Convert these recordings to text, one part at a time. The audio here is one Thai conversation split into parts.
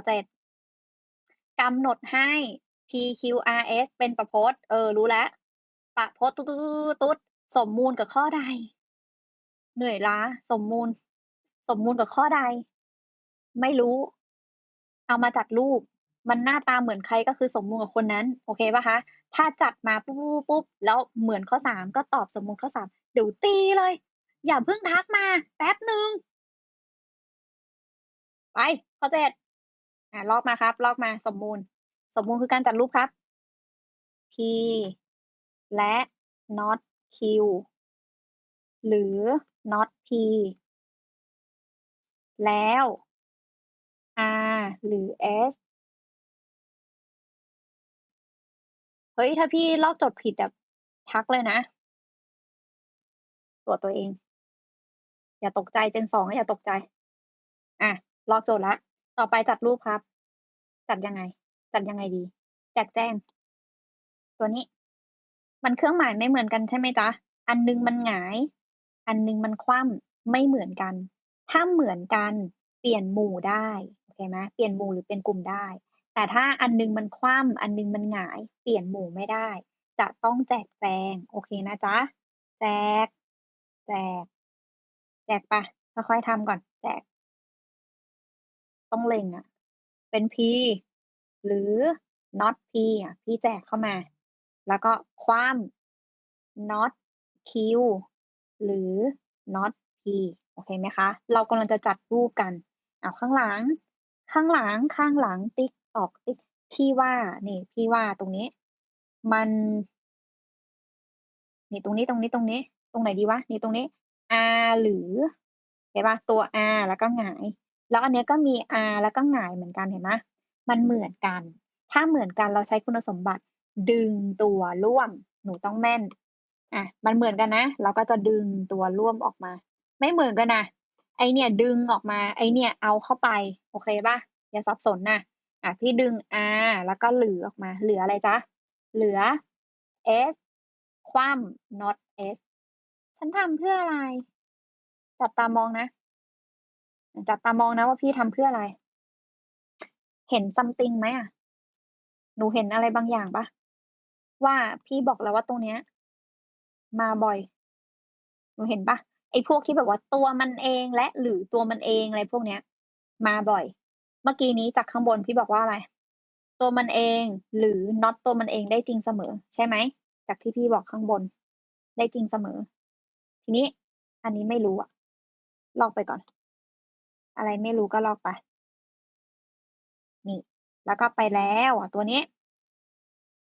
อเจ็ดกำหนดให้ PQRS เป็นประพจน์ เออ รู้แล้ว ประพจน์ตุ๊ดตุ๊ดตุ๊ดสมมูลกับข้อใด เหนื่อยล้า สมมูล สมมูลกับข้อใด ไม่รู้ เอามาจัดรูป มันหน้าตาเหมือนใครก็คือสมมูลกับคนนั้น โอเคปะคะ ถ้าจัดมาปุ๊บปุ๊บปุ๊บแล้วเหมือนข้อสามก็ตอบสมมูลข้อสามเดี๋ยวตีเลย อย่าเพิ่งทักมา แป๊บหนึ่งไป ข้อเจ็ด อ่าลอกมาครับ ลอกมาสมมูล สมมูลคือการจัดรูปครับ P และ not Q หรือ not P แล้ว R หรือ S เฮ้ย ถ้าพี่ลอกจดผิดแบบทักเลยนะ ตรวจตัวเอง อย่าตกใจเจนสองอย่าตกใจ อะ ลอกโจทย์ละ ต่อไปจัดรูปครับ จัดยังไง จัดยังไงดีแจกแจ้ง ตัวนี้ มันเครื่องหมายไม่เหมือนกันใช่ไหมจ๊ะ อันนึงมันหงาย อันนึงมันคว่ำไม่เหมือนกัน ถ้าเหมือนกัน เปลี่ยนหมู่ได้โอเคไหมเปลี่ยนหมู่หรือเป็นกลุ่มได้ แต่ถ้าอันนึงมันคว่ำอันนึงมันหงาย เปลี่ยนหมู่ไม่ได้ จะต้องแจกแจงโอเคนะจ๊ะแจก แจก แจกปะค่อยๆทำก่อน แจก ต้องเล็งอะเป็น P หรือ not P อะพี่แจกเข้ามา แล้วก็คว่ำ not Q หรือ not P โอเคไหมคะ เรากำลังจะจัดรูปกันเอาข้างหลัง ข้างหลัง ข้างหลัง ติ๊กตอกติ๊ก พี่ว่า นี่ พี่ว่าตรงนี้ มัน นี่ตรงนี้ ตรงนี้ ตรงนี้ ตรงไหนดีวะ นี่ตรงนี้ R หรือเห็นปะตัว R แล้วก็หงาย แล้วอันเนี้ยก็มี R แล้วก็หงายเหมือนกันเห็นไหมมันเหมือนกัน ถ้าเหมือนกันเราใช้คุณสมบัติดึงตัวร่วม หนูต้องแม่นอะมันเหมือนกันนะ เราก็จะดึงตัวร่วมออกมา ไม่เหมือนกันนะไอเนี่ยดึงออกมา ไอเนี่ยเอาเข้าไป โอเคปะอย่าสับสนนะอะพี่ดึง R แล้วก็เหลือออกมา เหลืออะไรจ๊ะ เหลือ S คว่ำ not S ฉันทำเพื่ออะไร จับตามองนะ จับตามองนะว่าพี่ทำเพื่ออะไร เห็น something ไหมอะหนูเห็นอะไรบางอย่างปะว่าพี่บอกแล้วว่าตรงเนี้ย มาบ่อย หนูเห็นปะไอ้พวกที่แบบว่าตัวมันเองและหรือตัวมันเองอะไรพวกเนี้ย มาบ่อย เมื่อกี้นี้จากข้างบนพี่บอกว่าอะไร ตัวมันเองหรือ not ตัวมันเองได้จริงเสมอ ใช่ไหมจากที่พี่บอกข้างบน ได้จริงเสมอ ทีนี้ อันนี้ไม่รู้อะลอกไปก่อน อะไรไม่รู้ก็ลอกไป นี่ แล้วก็ไปแล้วอะตัวนี้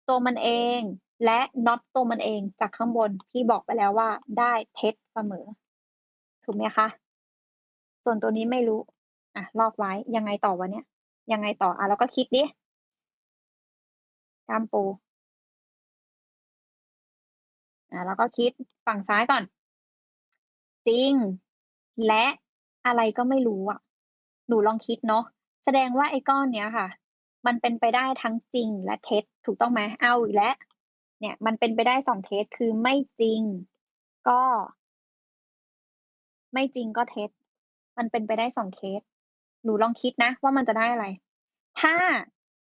ตัวมันเองและ not ตัวมันเองจากข้างบนพี่บอกไปแล้วว่าได้เท็จเสมอ ถูกไหมคะ ส่วนตัวนี้ไม่รู้ อะ ลอกไว้ยังไงต่อวะเนี่ย ยังไงต่ออะแล้วก็คิดดิกามปูอะแล้วก็คิดฝั่งซ้ายก่อน จริง และ อะไรก็ไม่รู้อะ หนูลองคิดเนาะแสดงว่าไอ้ก้อนเนี้ยค่ะ มันเป็นไปได้ทั้งจริงและเท็จถูกต้องไหมเอาอีกแล้วเนี่ย มันเป็นไปได้สองเคสคือไม่จริง ก็ ไม่จริงก็เท็จ มันเป็นไปได้สองเคสหนูลองคิดนะ ว่ามันจะได้อะไร ถ้า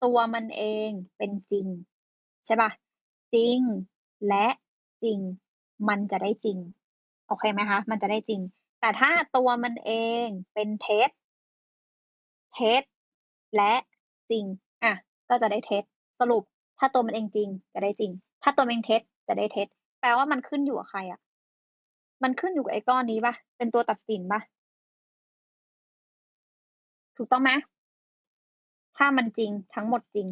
ตัวมันเองเป็นจริง ใช่ป่ะจริงและจริง มันจะได้จริง โอเคไหมคะ มันจะได้จริง แต่ถ้าตัวมันเองเป็นเท็จ เท็จ และจริง อะ ก็จะได้เท็จ สรุป ถ้าตัวมันเองจริง จะได้จริง ถ้าตัวมันเองเท็จ จะได้เท็จ แปลว่ามันขึ้นอยู่กับใครอะมันขึ้นอยู่กับไอ้ก้อนนี้ปะเป็นตัวตัดสินปะถูกต้องไหมถ้ามันจริงทั้งหมดจริง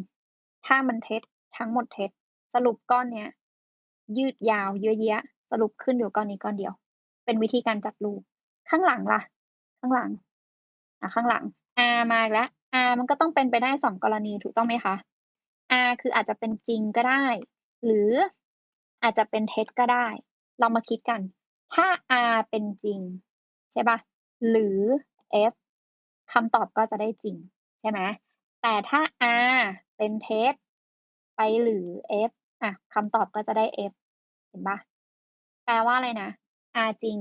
ถ้ามันเท็จ ทั้งหมดเท็จ สรุปก้อนเนี้ย ยืดยาวเยอะแยะ สรุปขึ้นอยู่ก้อนนี้ก้อนเดียว เป็นวิธีการจัดรูป ข้างหลังล่ะ ข้างหลังอะข้างหลัง R มาแล้ว R มันก็ต้องเป็นไปได้สองกรณีถูกต้องไหมคะ R คืออาจจะเป็นจริงก็ได้ หรืออาจจะเป็นเท็จก็ได้ เรามาคิดกัน ถ้า R เป็นจริง ใช่ปะหรือ F คำตอบก็จะได้จริง ใช่ไหมแต่ถ้า R เป็นเท็จไปหรือ F อะคำตอบก็จะได้ F เห็นปะแปลว่าอะไรนะ R จริง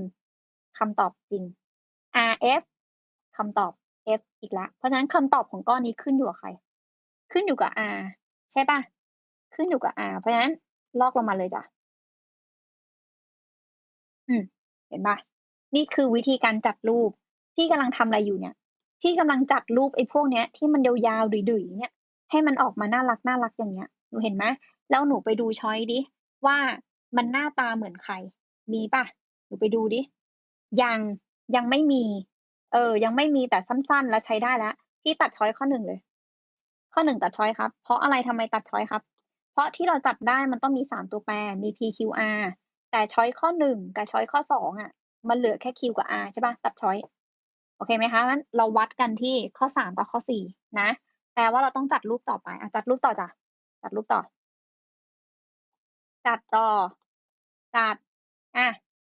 คำตอบจริง RF คำตอบ F อีกแล้วเพราะฉะนั้นคำตอบของก้อนนี้ขึ้นอยู่กับใคร ขึ้นอยู่กับ R ใช่ปล่าขึ้นอยู่กับ R เพราะฉะนั้นลอกลงมาเลยจ้ะ อืม เห็นปล่านี่คือวิธีการจัดรูปพี่กำลังทำอะไรอยู่เนี่ยพี่กำลังจัดรูปไอ้พวกเนี้ย ที่มันยาวๆดุยๆเนี่ย ให้มันออกมาน่ารักๆอย่างเงี้ย หนูเห็นไหมแล้วหนูไปดูช้อยดิว่ามันหน้าตาเหมือนใคร มีปล่าหนูไปดูดิ ยัง ยังไม่มี เออ ยังไม่มีแต่สั้น ๆ แล้วใช้ได้แล้วพี่ตัดช้อยข้อ1เลย ข้อ1ตัดช้อยครับ เพราะอะไรทำไมตัดช้อยครับ เพราะที่เราจัดได้มันต้องมี3ตัวแปรมี P Q R แต่ช้อยข้อ1กับช้อยข้อ2องอะ มันเหลือแค่ Q กับ R ใช่ปล่าตัดช้อยโอเคไหมคะงั้นเราวัดกันที่ข้อ3กับข้อ4นะแปลว่าเราต้องจัดรูปต่อไปอะจัดรูปต่อจ้ะจัดรูปต่อ จัดต่อ จัด อะ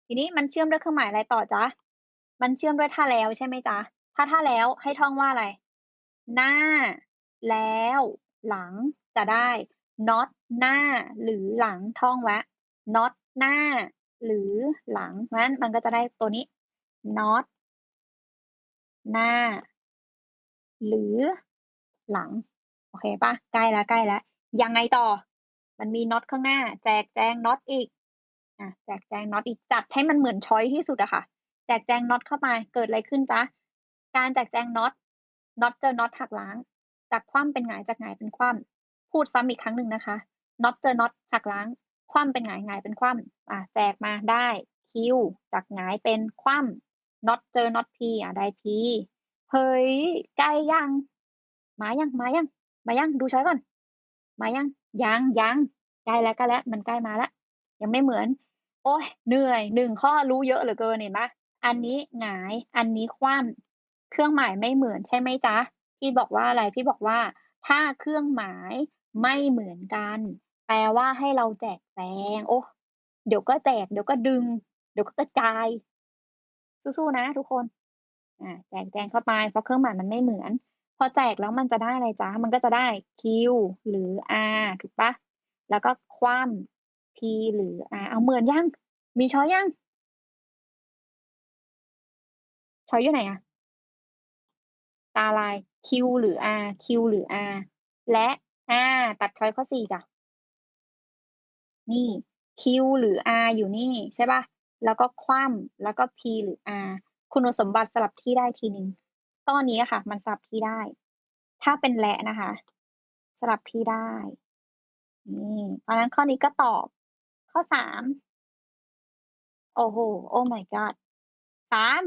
ทีนี้มันเชื่อมด้วยเครื่องหมายอะไรต่อจ๊ะ มันเชื่อมด้วยถ้าแล้วใช่ไหมจ๊ะ ถ้าถ้าแล้วให้ท่องว่าอะไร หน้า แล้ว หลังจะได้ not หน้า หรือหลังท่องไว้ not หน้า หรือหลังงั้นมันก็จะได้ตัวนี้ not หน้า หรือหลัง โอเคปล่าใกล้แล้วใกล้แล้วยังไงต่อ มันมี not ข้างหน้า แจกแจง not อีก อะแจกแจง not อีกจัดให้มันเหมือนชอยที่สุดอะค่ะ แจกแจง not เข้าไปเกิดอะไรขึ้นจ๊ะการแจกแจง not not เจอ not หักล้าง จากคว่ำเป็นหงายจากหงายเป็นคว่ำพูดซ้ำอีกครั้งหนึ่งนะคะ not เจอ not หักล้าง คว่ำเป็นหงายหงายเป็นคว่ำอะแจกมาได้ Q จากหงายเป็นคว่ำ not เจอ not P อะได้ P เฮ้ยใกล้ยังมายังมายังมายังดูชอยก่อน มายังยังยังใกล้แล้วใกล้แล้วมันใกล้มาแล้วยังไม่เหมือน โอ๊ยเหนื่อย1ข้อรู้เยอะเหลือเกินเห็นเปล่าอันนี้หงาย อันนี้คว่ำเครื่องหมายไม่เหมือนใช่ไหมจ๊ะพี่บอกว่าอะไรพี่บอกว่า ถ้าเครื่องหมายไม่เหมือนกัน แปลว่าให้เราแจกแจงโอ้เดี๋ยวก็แจก เดี๋ยวก็ดึง เดี๋ยวก็กระจาย สู้ๆนะ ทุกคนอ่าแจกแจงเข้าไปเพราะเครื่องหมายมันไม่เหมือน พอแจกแล้วมันจะได้อะไรจ๊ะมันก็จะได้ Q หรือ R ถูกปล่าแล้วก็คว่ำ P หรือ R อ้าวเหมือนยัง มีช้อยยัง?ช้อยอยู่ไหนอะ?ตาลาย Q หรือ R Q หรือ R และ R ตัดช้อยข้อ4จ้ะ นี่ Q หรือ R อยู่นี่ใช่ปล่าแล้วก็คว่ำแล้วก็ P หรือ R คุณสมบัติสลับที่ได้ทีหนึ่งก้อนนี้อะค่ะ มันสลับที่ได้ ถ้าเป็นและนะคะ สลับที่ได้นี่เพราะนั้นข้อนี้ก็ตอบ ข้อสามโอ้โห โอ้ my god สาม